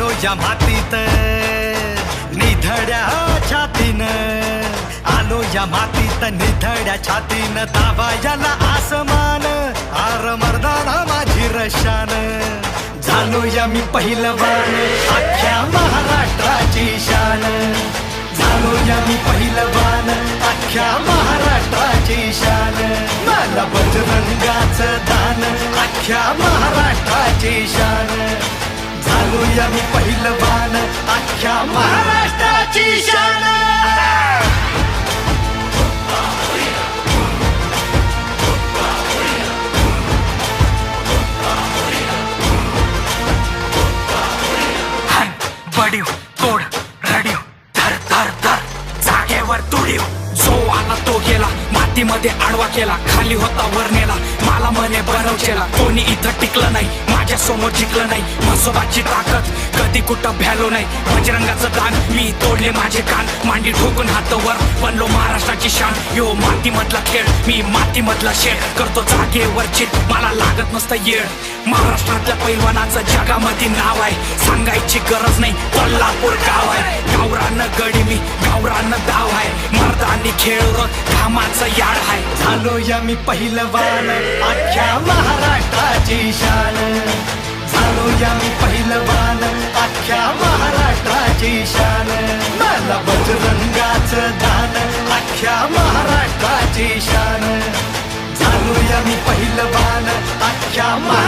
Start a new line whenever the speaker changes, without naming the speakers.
या मातीत. निधड्या छातीनं. आलो या मातीत निधड्या छातीनं. दाबायला आसमान आर मर्दाना माझी रशान. झालो या मी पहिलवान अख्ख्या महाराष्ट्राची शान. झालो या मी पहिलवान अख्ख्या महाराष्ट्राची शान. मला बजरंगाचं दान अख्ख्या महाराष्ट्राची शान. झालो मी मी पहिलवान अख्ख्या महाराष्ट्राची शान.
हान बडीव तोड रडीव धर धर धर जागेवर तुडीव जो आला तो गेला. मातीमध्ये आडवा केला खाली होता वर नेला मला म्हणे बनवचेला कोणी इथं टिकलं नाही माझ्यासमोर जिंकलं नाही. म्हसोबाची ताकद कधी कुठं भ्यालो नाही. बजरंगाचं दान मी तोडले माझे कान. मांडी ठोकून हात वर बनलो महाराष्ट्राची शान. यो मातीमधला खेळ मी मातीमधला शेळ करतो जागेवर चित मला लागत नसतं येळ. महाराष्ट्रातल्या पैलवानाचं जगामध्ये नाव आहे. सांगायची गरज नाही कोल्हापूर गाव आहे. गावरानं गडी मी गावरानं दाव आहे. मर्दानी खेळ कामाचं याड आहे
झालो या मी पहिलवान अख्ख्या महाराष्ट्राची शान. झालो या मी पहिलवान अख्ख्या महाराष्ट्राची शान. मला बजरंगाच दान. अख्ख्या महाराष्ट्राची शान. झालो या मी पहिलवान अख्ख्या महाराष्ट्राची